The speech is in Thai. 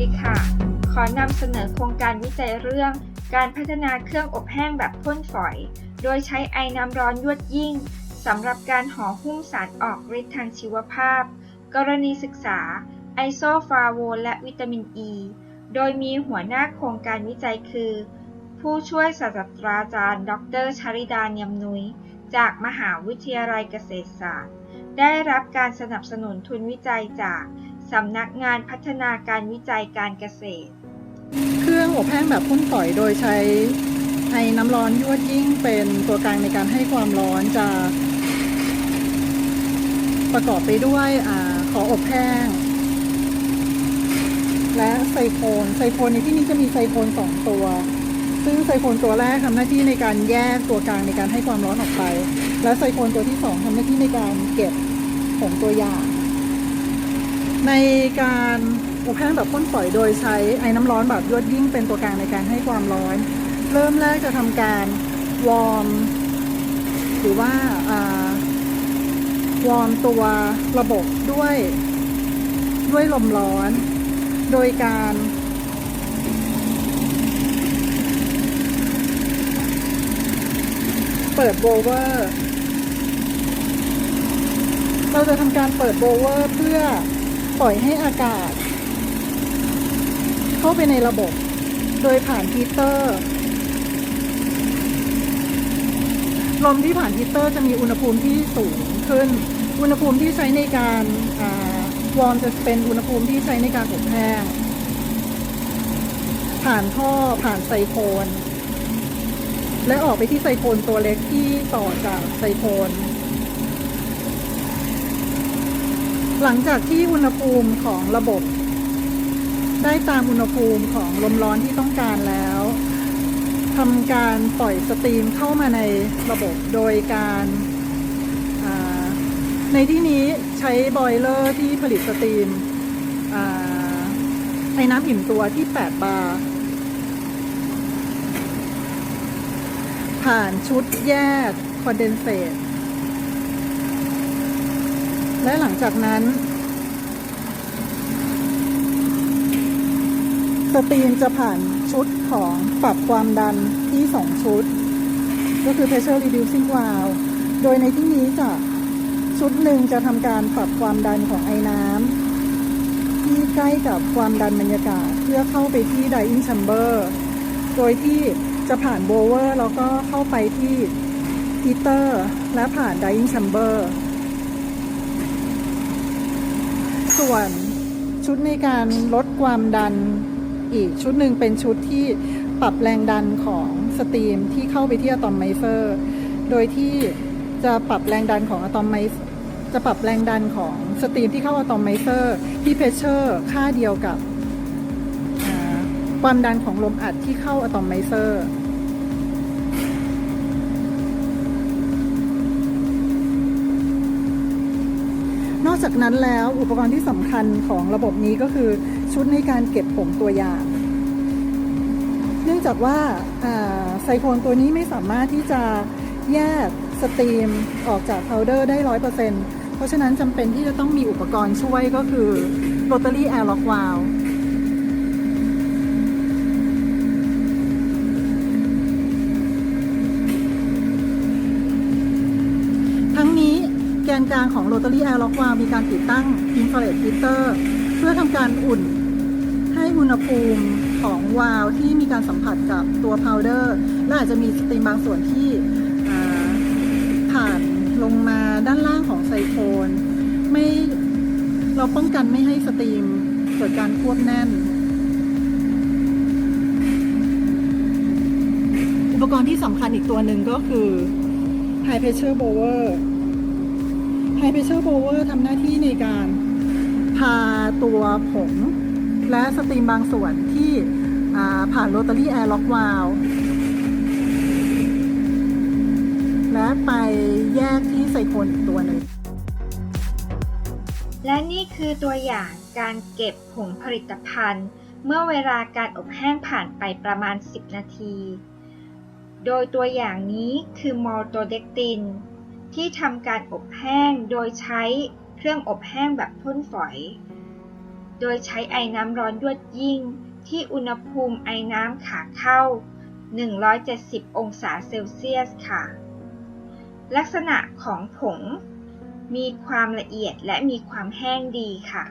ดีค่ะ ขอนำเสนอโครงการวิจัยเรื่อง การพัฒนาเครื่องอบแห้งแบบพ่นฝอย โดยใช้ไอน้ำร้อนยวดยิ่งสำหรับการห่อหุ้มสารออกฤทธิ์ทางชีวภาพ กรณีศึกษา ไอโซฟาโวนและวิตามินอ e, ีโดยมีหัวหน้าโครงการวิจัยคือ ผู้ช่วยศาสตราจารย์ ดรชริดาเนียมนุยจากมหาวิทยาลัยเกษตรศาสตร์ ได้รับการสนับสนุนทุนวิจัยจาก สำนักงานพัฒนาการวิจัยการเกษตร เครื่องอบแห้งแบบพ่นฝอยโดยใช้ไอ้น้ำร้อนยวดยิ่งเป็นตัวกลางในการให้ความร้อนจะประกอบไปด้วยอขออบแห้ง และไซโคนไซโคนในที่นี้จะมีไซโคนสองตัว ซึ่งไซโคนตัวแรกทำหน้าที่ในการแยกตัวกลางในการให้ความร้อนออกไป และไซโคนตัวที่สองทำหน้าที่ในการเก็บผงตัวอย่าง ในการอบแห้งแบบพ่นฝอยโดยใช้ไอ้น้ำร้อนแบบยวดยิ่งเป็นตัวกลางในการให้ความร้อน เริ่มแรกจะทำการวอร์มหรือว่าอ่าวอร์มตัวระบบด้วยด้วยลมร้อน โดยการเปิดโบเวอร์ เราจะทำการเปิดโบเวอร์เพื่อ ปล่อยให้อากาศ เข้าไปในระบบ โดยผ่านฮีเตอร์ ลมที่ผ่านฮีเตอร์จะมีอุณหภูมิที่สูงขึ้น อุณหภูมิที่ใช้ในการอาวอร์มจะเป็นอุณหภูมิที่ใช้ในการอบแห้งผ่านท่อผ่านไซโคนและออกไปที่ไซโคนตัวเล็กที่ต่อจากไซโคน หลังจากที่อุณหภูมิของระบบ ได้ตามอุณหภูมิของลมร้อนที่ต้องการแล้วทำการปล่อยสตรีมเข้ามาในระบบโดยการาในที่นี้ใช้บอยเลอร์ที่ผลิตสตรีมอ่าไอ้น้ำอิ่มตัวที่ 8 บาร์ผ่านชุดแยกคอนเดนเซต และหลังจากนั้น สตรีมจะผ่านชุดของปรับความดันที่ 2 ชุด ก็คือ pressure reducing valve โดยในที่นี้จะชุดหนึ่งจะทำการปรับความดันของไอ้น้ำที่ใกล้กับความดันบรรยากาศเพื่อเข้าไปที่ dying chamber โดยที่จะผ่านโบเวอร์แล้วก็เข้าไปที่ heater และผ่าน dying chamber ส่วนชุดในการลดความดันอีกชุดหนึ่งเป็นชุดที่ปรับแรงดันของสตรีมที่เข้าไปที่อะตอมไมเซอร์ โดยที่จะปรับแรงดันของอะตอมไมจะปรับแรงดันของสตรีมที่เข้าอะตอมไมเซอร์ที่เพชเชอร์ค่าเดียวกับความดันของลมอัดที่เข้าอะตอมไมเซอร์ นอกจากนั้นแล้วอุปกรณ์ที่สำคัญของระบบนี้ก็คือชุดในการเก็บผงตัวอย่าง เนื่องจากว่าไซโคนตัวนี้ไม่สามารถที่จะแยกสตรีมออกจากพาวเดอร์ได้ร้อยเปอร์เซ็นต์เพราะฉะนั้นจำเป็นที่จะต้องมีอุปกรณ์ช่วยก็คือโรตารี่แอร์ล็อกวาล์งนี้แก นกลางของ Rotary Air Lock Valve มีการติดตั้ง Infrared Heater เพื่อทำการอุ่นให้อุณหภูมิของวาล์วที่มีการสัมผัสกับตัวพาวเดอร์และอาจจะมีสตรีมบางส่วนที่ผ่านลงมาด้านล่างของไซโคนไม่เราป้องกันไม่ให้สตรีมเกิดการควบแน่น อุปกรณ์ที่สำคัญอีกตัวหนึ่งก็คือ High Pressure Blower High Pressure Blower ทำหน้าที่ในการพาตัวผงและสตรีมบางส่วนที่ผ่านโรตารี่แอร์ล็อกวาลและไปแยกที่ไซโคนอีกตัวหนึ่ง และนี่คือตัวอย่างการเก็บผงผลิตภัณฑ์ เมื่อเวลาการอบแห้งผ่านไปประมาณ 10 นาที โดยตัวอย่างนี้คือมอลโตเดกติน ที่ทำการอบแห้งโดยใช้เครื่องอบแห้งแบบพ่นฝอย โดยใช้ไอ้น้ำร้อนยวดยิ่ง ที่อุณหภูมิไอ้น้ำขาเข้า 170 องศาเซลเซียสค่ะ ลักษณะของผง มีความละเอียดและมีความแห้งดีค่ะ